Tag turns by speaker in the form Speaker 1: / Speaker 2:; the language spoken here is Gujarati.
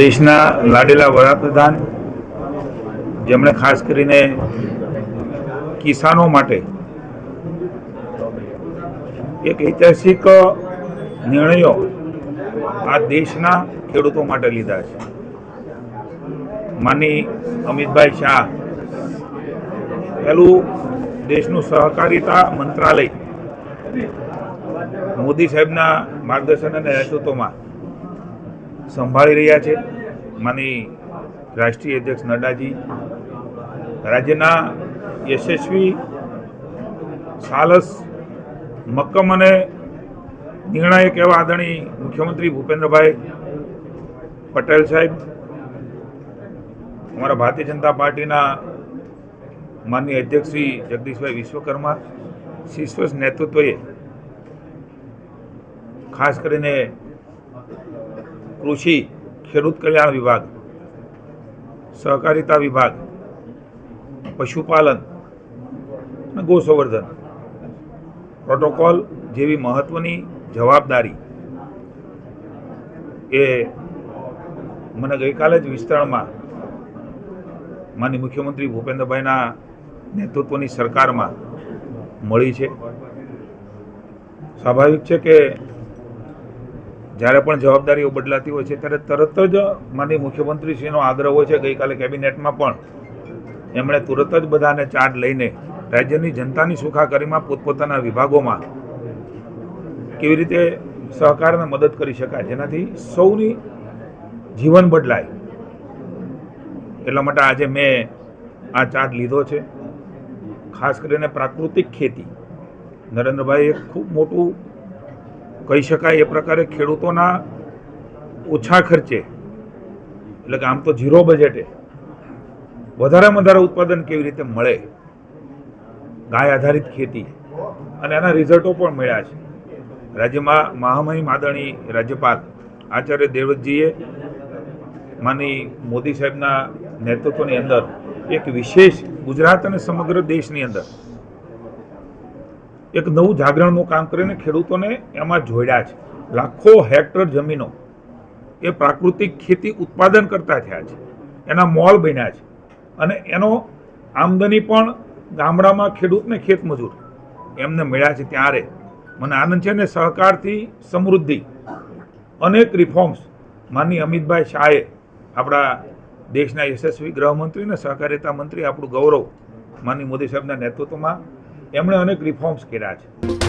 Speaker 1: દેશના લાડેલા વડાપ્રધાન, જેમણે ખાસ કરીને કિસાનો માટે એક ઐતિહાસિક નિર્ણયો આ દેશના ખેડૂતો માટે લીધા છે. માની અમિતભાઈ શાહ, પહેલું દેશનું સહકારિતા મંત્રાલય મોદી સાહેબના માર્ગદર્શન અને નેતૃત્વમાં સંભાળી રહ્યા છે. માની રાષ્ટ્રીય અધ્યક્ષ નડ્ડાજી, રાજ્યના યશસ્વી, સાલસ, મક્કમ અને નિર્ણાયક એવા આદરણીય મુખ્યમંત્રી ભૂપેન્દ્રભાઈ પટેલ સાહેબ, અમારા ભારતીય જનતા પાર્ટીના માનનીય અધ્યક્ષ શ્રી જગદીશભાઈ વિશ્વકર્મા શિશ્વસ નેતૃત્વએ ખાસ કરીને કૃષિ, ખેડૂત કલ્યાણ વિભાગ, સહકારિતા વિભાગ, પશુપાલન અને ગોસંવર્ધન. પ્રોટોકોલ જેવી મહત્ત્વની જવાબદારી એ મને ગઈકાલે જ વિસ્તરણમાં માનની મુખ્યમંત્રી ભૂપેન્દ્રભાઈના નેતૃત્વની સરકારમાં મળી છે. સ્વાભાવિક છે કે જ્યારે પણ જવાબદારીઓ બદલાતી હોય છે, ત્યારે તરત જ માનની મુખ્યમંત્રીશ્રીનો આગ્રહ હોય છે, ગઈકાલે કેબિનેટમાં પણ એમણે તુરત જ બધાને ચાર્જ લઈને રાજ્યની જનતાની સુખાકારીમાં પોતપોતાના વિભાગોમાં કેવી રીતે સહકારને મદદ કરી શકાય, જેનાથી સૌની જીવન બદલાય. એટલા માટે આજે મેં આ ચાર્જ લીધો છે. ખાસ કરીને પ્રાકૃતિક ખેતી. નરેન્દ્રભાઈ એક ખૂબ મોટું કહી શકાય એ પ્રકારે ખેડૂતોના ઓછા ખર્ચે, એટલે કે આમ તો ઝીરો બજેટે, વધારેમાં વધારે ઉત્પાદન કેવી રીતે મળે? ગાય આધારિત ખેતી. અને એના રિઝલ્ટો પણ મળ્યા છે. રાજ્યમાં મહામહિમ આદરણી રાજ્યપાલ આચાર્ય દેવવ્રતજીએ માની મોદી સાહેબના નેતૃત્વની અંદર એક વિશેષ ગુજરાત અને સમગ્ર દેશની અંદર એક નવું જાગરણનું કામ કરીને ખેડૂતોને એમાં જોડ્યા છે. લાખો હેક્ટર જમીનો એ પ્રાકૃતિક ખેતી ઉત્પાદન કરતા થયા છે. એના મોલ બન્યા છે. અને એનો આમદની પણ ગામડામાં ખેડૂતને ખેતમજૂર એમને મળ્યા છે ત્યારે. મને આનંદ છે ને સહકારથી સમૃદ્ધિ. અનેક રિફોર્મ્સ માનની અમિતભાઈ શાહે આપણા દેશના યશસ્વી ગૃહમંત્રી અને સહકારિતા મંત્રી આપણું ગૌરવ માનની મોદી સાહેબના નેતૃત્વમાં એમણે અનેક રિફોર્મ્સ કર્યા છે.